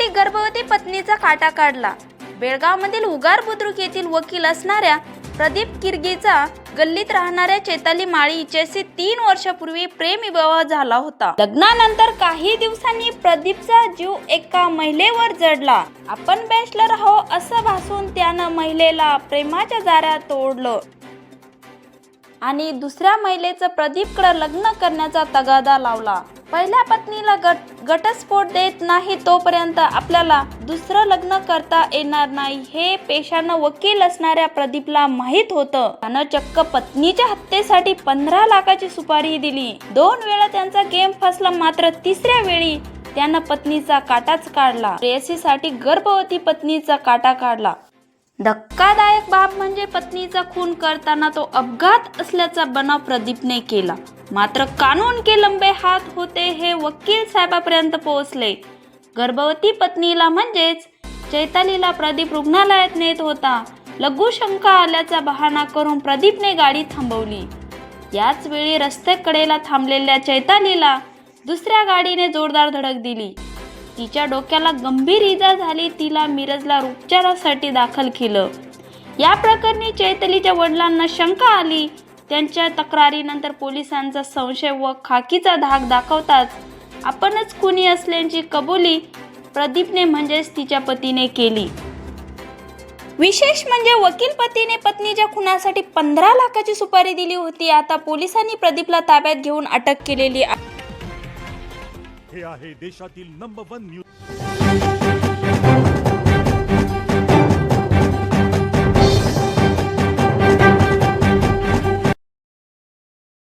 पैशासाठी गर्भवती पत्नीचा काटा काढला. बेळगावमधील उगार बुद्रुक येथील वकील असणाऱ्या प्रदीप किरगेचा गल्लीत राहणाऱ्या चेताली माळी हिच्याशी तीन वर्षापूर्वी प्रेम विवाह झाला होता. लग्नानंतर काही दिवसांनी प्रदीपचा जीव एका महिलेवर जडला. आपण बॅचलर आहो असं भासून त्यानं महिलेला प्रेमाच्या जाऱ्या तोडलं. आणि दुसऱ्या महिलेचं प्रदीपकडे लग्न करण्याचा तगादा लावला. पहिल्या पत्नीला गट घटस्फोट देत नाही तोपर्यंत आपल्याला दुसरं लग्न करता येणार नाही. हे पेशानं वकील असणाऱ्या प्रदीपला माहीत होतं. त्यानं चक्क पत्नीच्या हत्येसाठी पंधरा लाखाची सुपारी दिली. दोन वेळा त्यांचा गेम फसला मात्र तिसऱ्या वेळी त्यानं पत्नीचा काटाच काढला. प्रेयसीसाठी गर्भवती पत्नीचा काटा काढला. धक्कादायक बाब म्हणजे पत्नीचा खून करताना तो अपघात असल्याचा बनाव प्रदीपने केला. मात्र कानून के लंबे हात होते हे वकील साहेबापर्यंत पोहोचले. गर्भवती पत्नीला म्हणजेच चैतालीला प्रदीप रुग्णालयात नेत होता. लघुशंका आल्याचा बहाणा करून प्रदीपने गाडी थांबवली. याच वेळी रस्त्याकडेला थांबलेल्या चैतालीला दुसऱ्या गाडीने जोरदार धडक दिली. तिच्या डोक्याला गंभीर इजा झाली तिला मिरजला उपचारासाठी दाखल केलं. या प्रकरणी चैतलीच्या वडिलांना शंका आली त्यांच्या तक्रारीनंतर पोलिसांचा संशय व खाकीचा धाक दाखवताच आपणच खुनी असल्याची कबुली प्रदीपने म्हणजेच तिच्या पतीने केली. विशेष म्हणजे वकील पतीने पत्नीच्या खुनासाठी पंधरा लाखाची सुपारी दिली होती. आता पोलिसांनी प्रदीपला ताब्यात घेऊन अटक केलेली आहे. हे आहे देशातील नंबर वन न्यूज